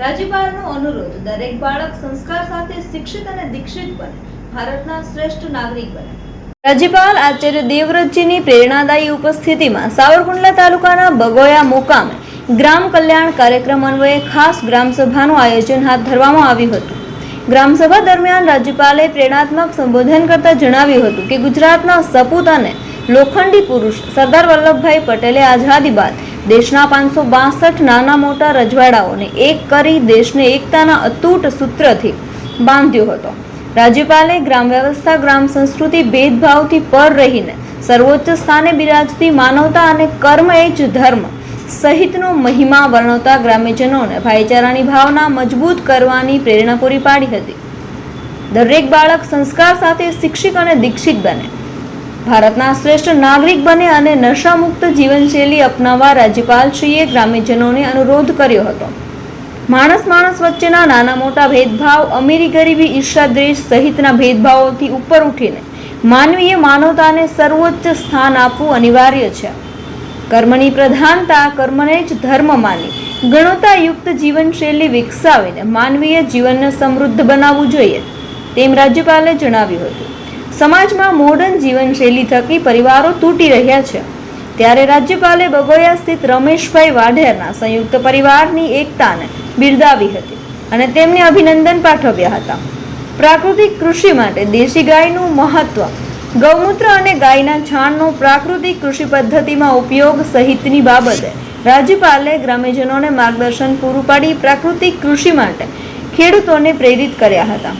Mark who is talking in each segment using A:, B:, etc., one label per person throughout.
A: રાજ્યપાલનો અનુરોધ દરેક બાળક સંસ્કાર સાથે શિક્ષિત અને દીક્ષિત બને, ભારતના શ્રેષ્ઠ નાગરિક બને. રાજ્યપાલ આચાર્ય દેવવ્રતજીની પ્રેરણાદાયી ઉપસ્થિતિમાં સાવરકુંડલા તાલુકાના બગોયા મુકામે ગ્રામ કલ્યાણ કાર્યક્રમ અન્વયે ખાસ ગ્રામસભાનું આયોજન હાથ ધરવામાં આવ્યું હતું. ગ્રામસભા દરમિયાન રાજ્યપાલે પ્રેરણાત્મક સંબોધન કરતા જણાવ્યું હતું કે ગુજરાતના સપૂત અને લોખંડી પુરુષ સરદાર વલ્લભભાઈ પટેલે આઝાદી બાદ દેશના પાંચસો બાસઠ નાના મોટા રજવાડાઓને એક કરી દેશને એકતાના અતૂટ સૂત્રથી બાંધ્યો હતો. રાજ્યપાલે ગ્રામ વ્યવસ્થા, ગ્રામ સંસ્કૃતિ ભેદભાવથી પર રહીને સર્વોચ્ચ સ્થાને બિરાજતી માનવતા અને કર્મ એ જ ધર્મ સહિતનો મહિમા વર્ણવતા ગ્રામ્યજનોને ભાઈચારાની ભાવના મજબૂત કરવાની પ્રેરણા પૂરી પાડી હતી. દરેક બાળક સંસ્કાર સાથે શિક્ષિત અને દીક્ષિત બને. ભારતના શ્રેષ્ઠ નાગરિક બને અને નશામુક્ત જીવનશૈલી અપનાવવા રાજ્યપાલશ્રીએ ગ્રામ્યજનોને અનુરોધ કર્યો હતો. માણસ માણસ વચ્ચેના નાના મોટા ભેદભાવ, અમીરી ગરીબી ઈર્ષા દ્વેષ સહિતના ભેદભાવોથી ઉપર ઉઠીને માનવીય માનવતાને સર્વોચ્ચ સ્થાન આપવું અનિવાર્ય છે. કર્મની પ્રધાનતા, કર્મને જ ધર્મ માની ગણોતાયુક્ત જીવનશૈલી વિકસાવીને માનવીય જીવનને સમૃદ્ધ બનાવવું જોઈએ, તેમ રાજ્યપાલે જણાવ્યું હતું. સમાજમાં મોડર્ન જીવનશૈલી થકી પરિવારો તૂટી રહ્યા છે. ત્યારે રાજ્યપાલે બગોયા સ્થિત રમેશભાઈ વાઢેરના સંયુક્ત પરિવારની એકતાને બિરદાવી હતી અને તેમને અભિનંદન પાઠવ્યા હતા. પ્રાકૃતિક કૃષિ માટે દેશી ગાયનું મહત્વ, ગૌમૂત્ર અને ગાયના છાણનો પ્રાકૃતિક કૃષિ પદ્ધતિમાં ઉપયોગ સહિતની બાબતે રાજ્યપાલે ગ્રામ્યજનોને માર્ગદર્શન પૂરું પાડી પ્રાકૃતિક કૃષિ માટે ખેડૂતોને પ્રેરિત કર્યા હતા.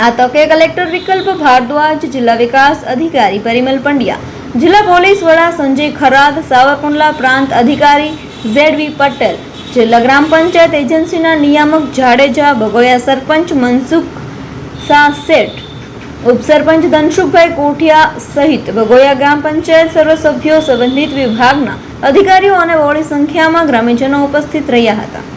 A: આ તકે કલેક્ટર વિકલ્પ ભારદ્વાજ જિલ્લા વિકાસ અધિકારી પરિમલ પંડ્યા. જિલ્લા પોલીસ વડા સંજય ખરાદ, સાવરકુંડલા પ્રાંત અધિકારી ઝેડ વી પટેલ, જિલ્લા ગ્રામ પંચાયત એજન્સીના નિયામક જાડેજા, બગોયા સરપંચ મનસુખ શાહ શેઠ ઉપસરપંચ ધનસુખભાઈ કોઠિયા સહિત બગોયા ગ્રામ પંચાયત સર્વ સભ્યો સંબંધિત વિભાગના અધિકારીઓ અને બહોળી સંખ્યામાં ગ્રામ્યજનો ઉપસ્થિત રહ્યા હતા.